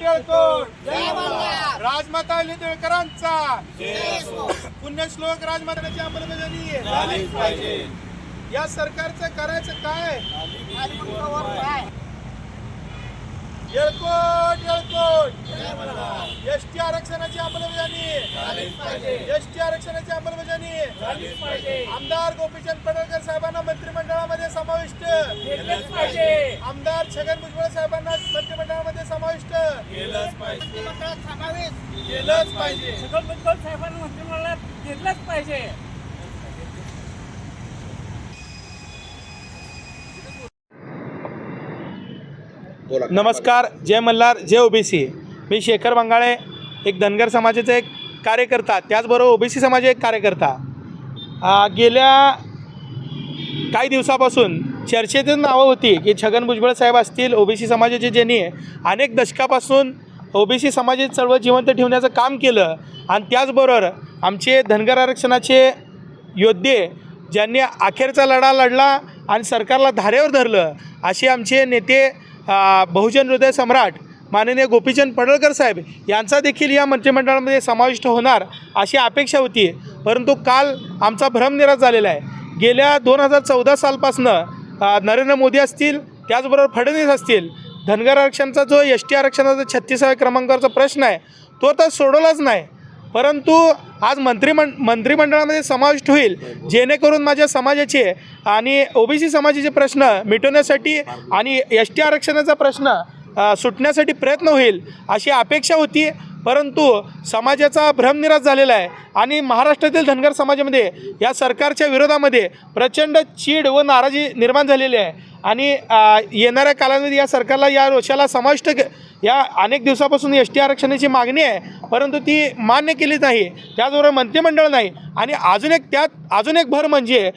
टिळकोट राजमाता टिळकरांचा पुण्यश्लोक राजमाताची अंमलबजावणी. या सरकारचं करायचं काय? येळकोट येळकोट. एस टी आरक्षणाची अंमलबजावणी. एस टी आरक्षणाची अंमलबजावणी. आमदार गोपीचंद पडळकर साहेबांना मंत्रिमंडळामध्ये समाविष्ट. आमदार छगन भुजबळ साहेबांना मंत्रिमंडळामध्ये केलंच पाहिजे. भुजबळ साहेबांना मंत्रिमंडळात घेतलंच पाहिजे. नमस्कार जय मल्हार जय ओबीसी मी शेखर बंगाळे एक धनगर समाजाचा एक कार्यकर्ता त्याचबरोबर ओबीसी समाजाचा एक कार्यकर्ता. आ, गेल्या काही दिवसापासून चर्चेतून नावं होती की छगन भुजबळ साहेब असतील ओबीसी समाजाचे ज्यांनी अनेक दशकापासून ओबीसी समाजाची चळवळ जिवंत ठेवण्याचं काम केलं. आणि त्याचबरोबर आमचे धनगर आरक्षणाचे योद्धे ज्यांनी अखेरचा लढा लढला आणि सरकारला धारेवर धरलं असे आमचे नेते बहुजन हृदय सम्राट माननीय गोपीचंद पडळकर साहेब यांचा देखील या मंत्रिमंडळामध्ये समाविष्ट होणार अशी अपेक्षा होती. परंतु काल आमचा भ्रमनिराश झालेला आहे. गेल्या दोन हजार चौदा सालपासनं नरेंद्र मोदी असतील त्याचबरोबर फडणवीस असतील धनगर आरक्षणचा जो एस टी आरक्षणाचा छत्तीसाव्या क्रमांकावरचा प्रश्न आहे तो तर सोडवलाच नाही. परंतु आज मंत्रिमंड मंत्रिमंडळामध्ये समाविष्ट होईल जेणेकरून माझ्या समाजाचे आणि ओबीसी समाजाचे प्रश्न मिटवण्यासाठी आणि एस टी आरक्षणाचा प्रश्न सुटण्यासाठी प्रयत्न होईल अशी अपेक्षा होती परंतु समाजाचा भ्रमनिराश झालेला आहे. आणि महाराष्ट्रातील धनगर समाजामध्ये या सरकारच्या विरोधामध्ये प्रचंड चीड व नाराजी निर्माण झालेली आहे. आणि येणाऱ्या कालामध्ये या सरकारला या रोषाला समाविष्ट या अनेक दिवसापासून एस टी आरक्षणाची मागणी आहे परंतु ती मान्य केली नाही. त्याचबरोबर मंत्रिमंडळ नाही. आणि अजून एक त्यात अजून एक भर म्हणजे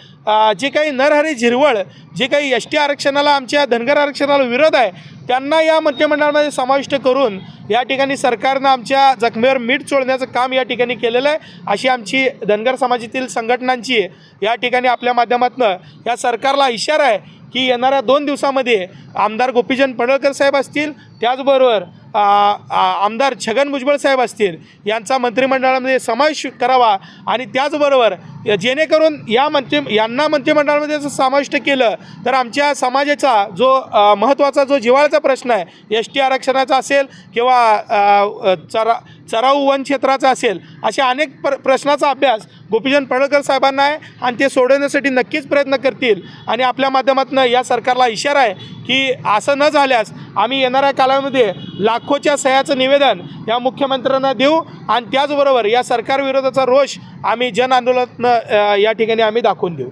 जे काही नरहरी झिरवळ जे काही एस टी आरक्षणाला आमच्या धनगर आरक्षणाला विरोध आहे त्यांना या मंत्रिमंडळामध्ये समाविष्ट करून या ठिकाणी सरकारनं आमच्या जखमेवर मीठ चोळण्याचं काम या ठिकाणी केलेलं आहे. अशी आमची धनगर समाजातील संघटनांची या ठिकाणी आपल्या माध्यमातून या सरकारला इशारा आहे. की येणाऱ्या दोन दिवसामध्ये आमदार गोपीचंद पडळकर साहेब असतील त्याचबरोबर आमदार छगन भुजबळ साहेब असतील यांचा मंत्रिमंडळामध्ये समावेश करावा आणि त्याचबरोबर जेणेकरून या मंत्री यांना मंत्रिमंडळामध्ये जर समाविष्ट केलं तर आमच्या समाजाचा जो महत्त्वाचा जो जिव्हाळ्याचा प्रश्न आहे एस टी आरक्षणाचा असेल किंवा चरा चराऊ वन क्षेत्राचा असेल अशा अनेक प्र प्रश्नाचा अभ्यास गोपीचंद पडळकर साहेबांना आहे आणि ते सोडवण्यासाठी नक्कीच प्रयत्न करतील. आणि आपल्या माध्यमातून या सरकारला इशारा आहे की असं न झाल्यास आम्ही येणाऱ्या काळामध्ये लाखोच्या सह्याचं निवेदन या मुख्यमंत्र्यांना देऊ आणि त्याचबरोबर या सरकारविरोधाचा रोष आम्ही जन आंदोलनातनं या ठिकाणी आम्ही दाखवून देऊ.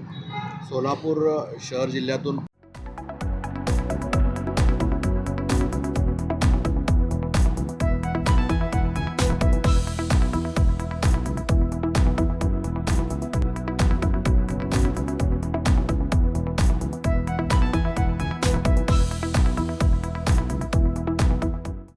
सोलापूर शहर जिल्ह्यातून